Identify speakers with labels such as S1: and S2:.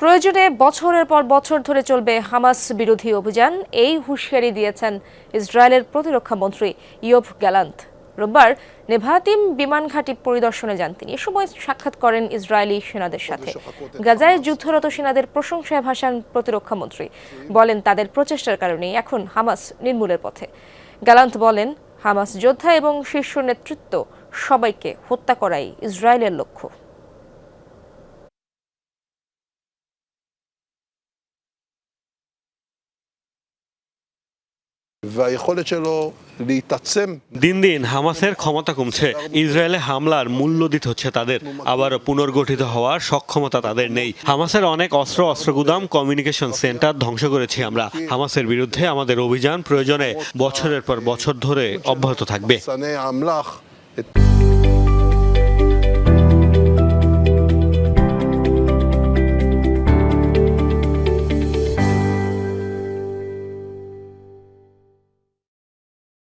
S1: প্রয়োজনে বছরের পর বছর ধরে চলবে হামাস বিরোধী অভিযান। এই হুঁশিয়ারি দিয়েছেন ইসরায়েলের প্রতিরক্ষা মন্ত্রী ইয়োভ গ্যালান্ত রোববার নেভাতিম বিমান ঘাঁটি পরিদর্শনে যান তিনি। এ সময় সাক্ষাৎ করেন ইসরায়েলি সেনাদের সাথে। গাজায় যুদ্ধরত সেনাদের প্রশংসায় ভাসান প্রতিরক্ষা মন্ত্রী। বলেন তাদের প্রচেষ্টার কারণেই এখন হামাস নির্মূলের পথে। গ্যালান্ত বলেন, হামাস যোদ্ধা এবং শীর্ষ নেতৃত্ব সবাইকে হত্যা করাই ইসরায়েলের লক্ষ্য।
S2: והיכולת שלו להתעצם
S3: দিন দিন হামাসের ক্ষমতা কমছে ইসরায়েলে হামলার মূল্য দিতে হচ্ছে তাদের আবার পুনর্গঠিত হওয়ার সক্ষমতা তাদের নেই হামাসের অনেক অস্ত্র অস্ত্রগুদাম কমিউনিকেশন সেন্টার ধ্বংস করেছি আমরা হামাসের বিরুদ্ধে আমাদের অভিযান প্রয়োজনে বছরের পর বছর ধরে অব্যাহত থাকবে
S2: מחסני האמל"ח את